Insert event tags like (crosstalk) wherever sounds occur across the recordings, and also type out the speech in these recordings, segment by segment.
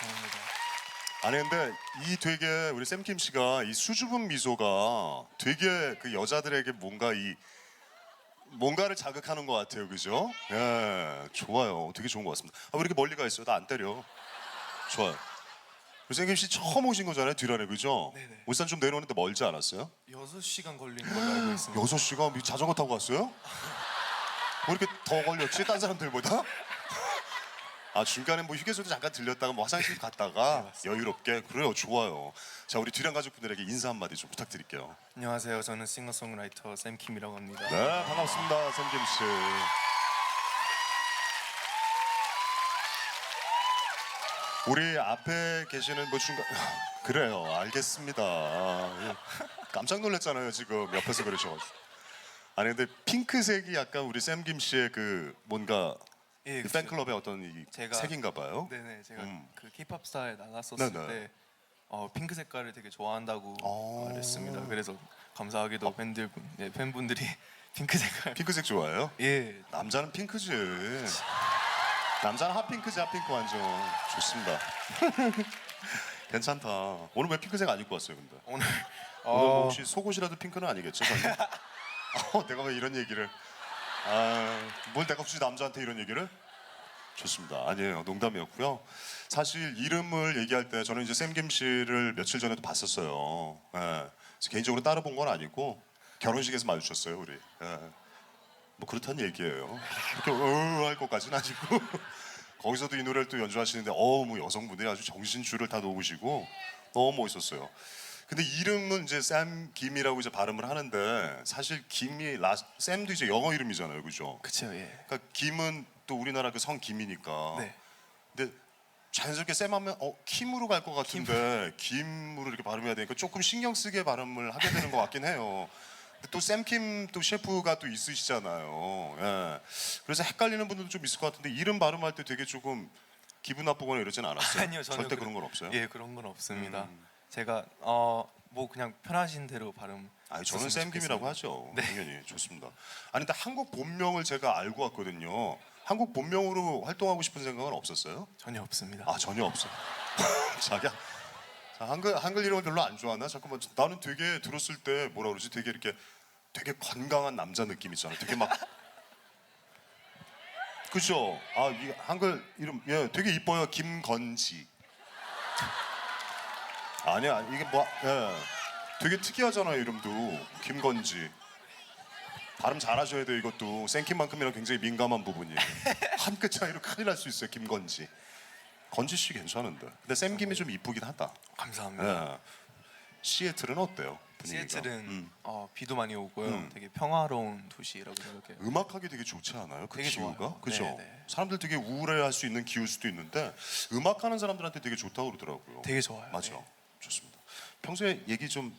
감사합니다. 아니 근데 이 되게 우리 샘킴 씨가 이 수줍은 미소가 되게 그 여자들에게 뭔가 이 뭔가를 자극하는 것 같아요, 그죠? 예, 좋아요. 되게 좋은 것 같습니다. 아, 왜 이렇게 멀리 가 있어요? 나 안 때려. 좋아요. 우리 샘킴 씨 처음 오신 거잖아요, 뒤란에 그죠? 네네. 울산 좀 내려오는데 멀지 않았어요? 6시간 걸린 걸로 알고 있습니다. 여섯 시간 자전거 타고 갔어요? 왜 이렇게 더 걸렸지? 딴 사람들보다? 아 중간에 뭐 휴게소도 잠깐 들렸다가 뭐 화장실 갔다가 여유롭게 그래요. 좋아요. 자 우리 뒤란 가족분들에게 인사 한마디 좀 부탁드릴게요. 안녕하세요. 저는 싱어송라이터 샘킴이라고 합니다. 네 반갑습니다 샘김 씨. 우리 앞에 계시는 뭐 중간 (laughs) 그래요. 알겠습니다. 아, 예. 깜짝 놀랐잖아요 지금 옆에서 그러셔가지고. 아니 근데 핑크색이 약간 우리 샘김 씨의 그 뭔가 예, 그 팬클럽의 어떤 이 제가- 색인가 봐요 네네 제가 음. 그 K-팝 스타에 나갔었을 네네. 때 어, 핑크 색깔을 되게 좋아한다고 어. 말했습니다. 그래서 감사하게도 팬들 분- 네, 팬분들이 (laughs) 핑크 색깔 핑크색 좋아해요? 예 남자는 핑크지. 남자는 핫핑크지 핫핑크 완전 좋습니다. (laughs) 괜찮다. 오늘 왜 핑크색 안 입고 왔어요, 근데? 오늘 오늘 뭐 어, 혹시 속옷이라도 핑크는 아니겠죠, 저는? (laughs) 어, 내가 왜 이런 얘기를? 아, 뭘 내가 굳이 남자한테 이런 얘기를? 좋습니다. 아니에요, 농담이었고요. 사실 이름을 얘기할 때 저는 이제 샘김 씨를 며칠 전에도 봤었어요. 예. 그래서 개인적으로 따로 본 건 아니고 결혼식에서 마주쳤어요, 우리. 예. 뭐 그렇다는 얘기예요. 그렇게 어할 것까지는 아니고 (laughs) 거기서도 이 노래를 또 연주하시는데 어뭐 여성분들이 아주 정신줄을 다 놓으시고 너무 멋있었어요. 근데 이름은 이제 샘 김이라고 이제 발음을 하는데 사실 김이 라 샘도 이제 영어 이름이잖아요, 그죠? 그쵸 예. 그러니까 김은 또 우리나라 그 성 김이니까. 네. 근데 자연스럽게 쌤 하면 어 김으로 갈 것 같은데 김 으로 이렇게 발음해야 되니까 조금 신경 쓰게 발음을 하게 되는 것 같긴 해요. 근데 또 샘킴 또 셰프가 또 있으시잖아요. 예. 그래서 헷갈리는 분들도 좀 있을 것 같은데 이름 발음할 때 되게 조금 기분 나쁘거나 이러진 않았어요. 아니요 전혀 절대 그- 그런 건 없어요. 예 그런 건 없습니다. 음. 제가 어 뭐 그냥 편하신 대로 발음. 아니 저는 했으면 좋겠습니다. 하죠. 네. 당연히 좋습니다. 아니 근데 한국 본명을 제가 알고 왔거든요. 한국 본명으로 활동하고 싶은 생각은 없었어요? 전혀 없습니다. 아 전혀 없어. (laughs) 자기야. 자, 한글 한글 이름을 별로 안 좋아하나? 잠깐만 나는 되게 들었을 때 뭐라 그러지? 되게 이렇게 되게 건강한 남자 느낌 있잖아. 되게 막 그죠? 아, 이 한글 이름 예, 되게 이뻐요. 김건지. 아니야, 이게 뭐 예. 되게 특이하잖아요, 이름도. 김건지. 발음 잘하셔야 돼요, 이것도. 생킴만큼이나 굉장히 민감한 부분이. (laughs) 한 끗 차이로 큰일 날 수 있어요, 김건지. 건지 씨 괜찮은데. 근데 샘김이 좀 이쁘긴 하다. 감사합니다. 예. 시애틀은 어때요? 분위기가? 시애틀은 음. 어, 비도 많이 오고요. 음. 되게 평화로운 도시라고 생각해요. 음악하기 되게 좋지 않아요? 그 되게 기후가? 좋아요. 그죠? 네, 네. 사람들 되게 우울해할 수 있는 기후일 수도 있는데 음악하는 사람들한테 되게 좋다고 그러더라고요. 되게 좋아요. 맞아. 네. 평소에 얘기 좀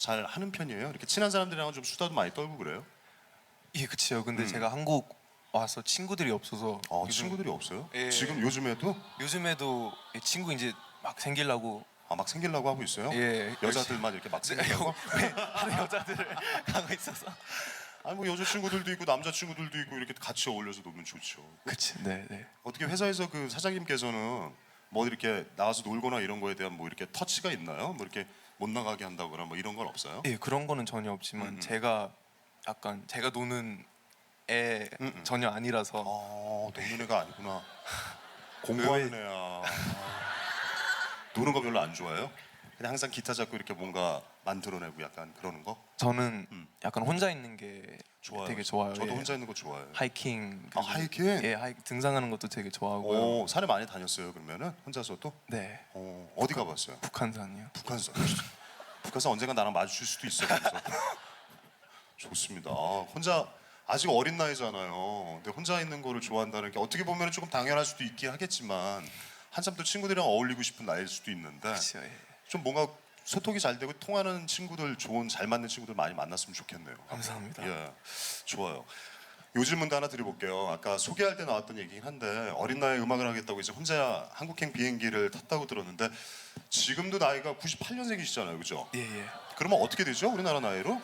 잘 하는 편이에요? 이렇게 친한 사람들이랑 좀 수다도 많이 떨고 그래요? 예, 그치요. 근데 음. 제가 한국 와서 친구들이 없어서 아, 요즘- 친구들이 없어요? 예. 지금 요즘에도 요즘에도 친구 이제 막 생기려고 아, 막 생기려고 하고 있어요? 예, 여자들만 이렇게 막 생기려고? (laughs) 하는 여자들을 하고 있어서. 아니 뭐 여자 친구들도 있고 남자 친구들도 있고 이렇게 같이 어울려서 놀면 좋죠. 그치. 네, 네. 어떻게 회사에서 그 사장님께서는 뭐 이렇게 나가서 놀거나 이런 거에 대한 뭐 이렇게 터치가 있나요? 뭐 이렇게 못 나가게 한다거나 뭐 이런 건 없어요? 예, 그런 거는 전혀 없지만 음, 음. 제가 약간 제가 노는 애 음, 음. 전혀 아니라서 아, 노는 애가 아니구나. 공부하는 애야. 아. 노는 거 별로 안 좋아해요? 그냥 항상 기타 잡고 이렇게 뭔가 만들어내고 약간 그러는 거 저는 음. 약간 혼자 있는 게 좋아요. 되게 좋아요. 저도 예. 혼자 있는 거 좋아해요. 하이킹. 아, 그리고- 하이킹? 예, 하이, 등산하는 것도 되게 좋아하고요. 오, 산에 많이 다녔어요 그러면은 혼자서도? 네. 어, 어디 가봤어요? 북한산이요. 북한산. 북한산 언젠가 나랑 마주칠 수도 있어. 그래서. 좋습니다. 아, 혼자 아직 어린 나이잖아요. 근데 혼자 있는 거를 좋아한다는 게 어떻게 보면 조금 당연할 수도 있긴 하겠지만 한참 또 친구들이랑 어울리고 싶은 나이일 수도 있는데 그렇죠. 예. 좀 뭔가 소통이 잘 되고 통하는 친구들 좋은 잘 맞는 친구들 많이 만났으면 좋겠네요. 감사합니다. 예, 좋아요. 요즘 문제 하나 드려볼게요. 아까 소개할 때 나왔던 얘기긴 한데 어린 나이에 음악을 하겠다고 이제 혼자 한국행 비행기를 탔다고 들었는데 지금도 나이가 98년생이시잖아요, 그죠? 예, 예. 그러면 어떻게 되죠? 우리나라 나이로?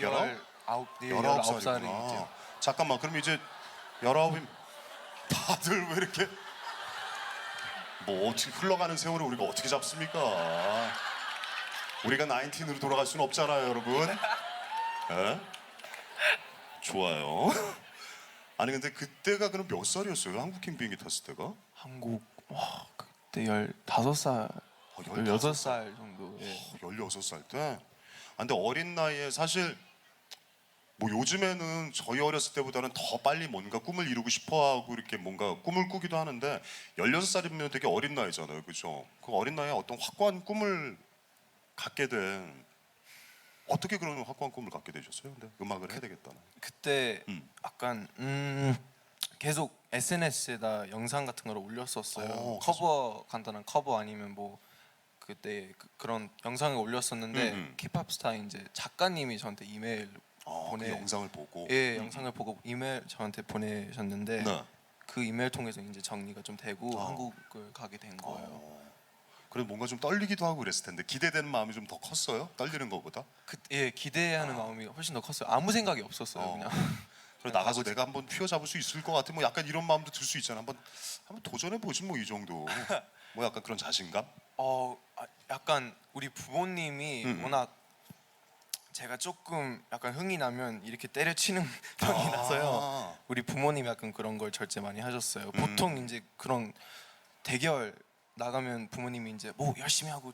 열 아홉 예, 열아홉 열아홉 살이구나. 살이죠. 잠깐만, 그럼 이제 열아홉이 다들 왜 이렇게 뭐 어떻게 흘러가는 세월을 우리가 어떻게 잡습니까? 우리가 19으로 돌아갈 수는 없잖아요, 여러분. 예? 좋아요. 아니 근데 그때가 그럼 몇 살이었어요? 한국행 비행기 탔을 때가? 한국 와 그때 열 다섯 살, 어, 열여섯 살 정도. 예. 16살 때. 아, 근데 어린 나이에 사실 뭐 요즘에는 저희 어렸을 때보다는 더 빨리 뭔가 꿈을 이루고 싶어 하고 이렇게 뭔가 꿈을 꾸기도 하는데 16살이면 되게 어린 나이잖아요. 그죠? 그 어린 나이에 어떤 확고한 꿈을 갖게 된 어떻게 그런 확고한 꿈을 갖게 되셨어요? 근데 음악을 해야 되겠다는. 그때 음. 약간 음 계속 SNS에다 영상 같은 걸 올렸었어요. 어, 커버 간단한 커버 아니면 뭐 그때 그, 런 영상을 올렸었는데 음, 음. 힙합 스타 이제 작가님이 저한테 이메일 아, 그 보내- 영상을 보고 예 음. 영상을 보고 이메일 저한테 보내셨는데 네. 그 이메일 통해서 이제 정리가 좀 되고 어. 한국을 가게 된 거예요. 어. 그래 뭔가 좀 떨리기도 하고 그랬을 텐데 기대되는 마음이 좀 더 컸어요? 떨리는 것보다? 그, 예 기대하는 마음이 훨씬 더 컸어요. 아무 생각이 없었어요. 어. 그냥 (laughs) 그래 나가서 내가 한번 휘어잡을 수 있을 것 같아 뭐 약간 이런 마음도 들 수 있잖아 한번 한번 도전해 보지 뭐 이 정도 (laughs) 뭐 약간 그런 자신감 어 아, 약간 우리 부모님이 음, 음. 워낙 제가 조금 약간 흥이 나면 이렇게 때려치는 (laughs) 아. (laughs) 편이라서요. 우리 부모님 약간 그런 걸 절제 많이 하셨어요. 음. 보통 이제 그런 대결 나가면 부모님이 이제 뭐 열심히 하고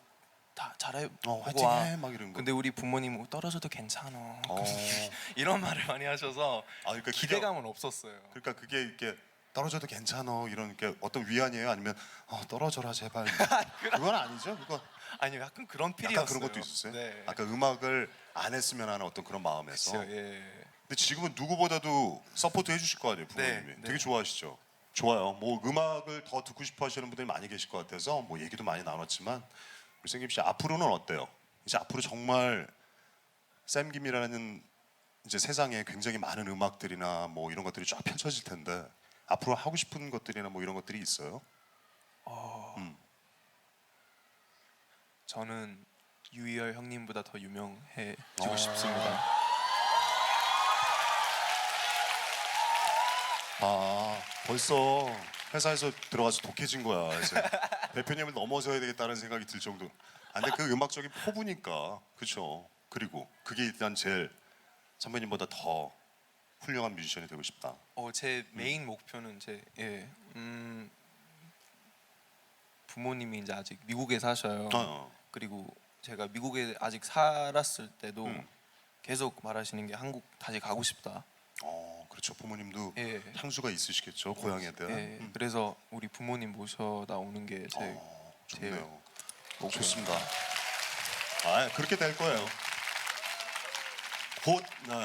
다 잘해 어. 화이팅해 막 이런 거 근데 우리 부모님은 뭐 떨어져도 괜찮아. 어. (laughs) 이런 말을 많이 하셔서 아 그러니까 그게, 기대감은 없었어요. 그러니까 그게 이렇게 떨어져도 괜찮아 이런 게 어떤 위안이에요 아니면 어, 떨어져라 제발 그건 아니죠 그건 아니요, 약간 그런 약간 필이었어요. 그런 것도 있었어요? 네. 아까 음악을 안 했으면 하는 어떤 그런 마음에서? 그쵸, 예. 근데 지금은 누구보다도 서포트 해주실 거 아니에요 부모님이. 네, 네. 되게 좋아하시죠? 좋아요. 뭐 음악을 더 듣고 싶어 하시는 분들이 많이 계실 것 같아서 뭐 얘기도 많이 나눴지만 우리 생김 씨 앞으로는 어때요? 이제 앞으로 정말 샘 김이라는 이제 세상에 굉장히 많은 음악들이나 뭐 이런 것들이 쫙 펼쳐질 텐데 앞으로 하고 싶은 것들이나 뭐 이런 것들이 있어요 저는 유희열 형님보다 더 유명해지고 어. 싶습니다. 아 벌써 회사에서 들어가서 독해진 거야 이제 (laughs) 대표님을 넘어서야 되겠다는 생각이 들 정도. 아, 근데 그 음악적인 포부니까 그렇죠. 그리고 그게 일단 제일 선배님보다 더 훌륭한 뮤지션이 되고 싶다. 어, 제 메인 목표는 제 예, 음, 부모님이 이제 아직 미국에 사셔요. 어, 그리고 제가 미국에 아직 살았을 때도 음. 계속 말하시는 게 한국 다시 가고 싶다. 어 그렇죠. 부모님도 예. 향수가 있으시겠죠 고향에 대한. 예, 음. 그래서 우리 부모님 모셔다 오는 게 제 어, 좋네요. 목표. 좋습니다. 아 그렇게 될 거예요. 곧나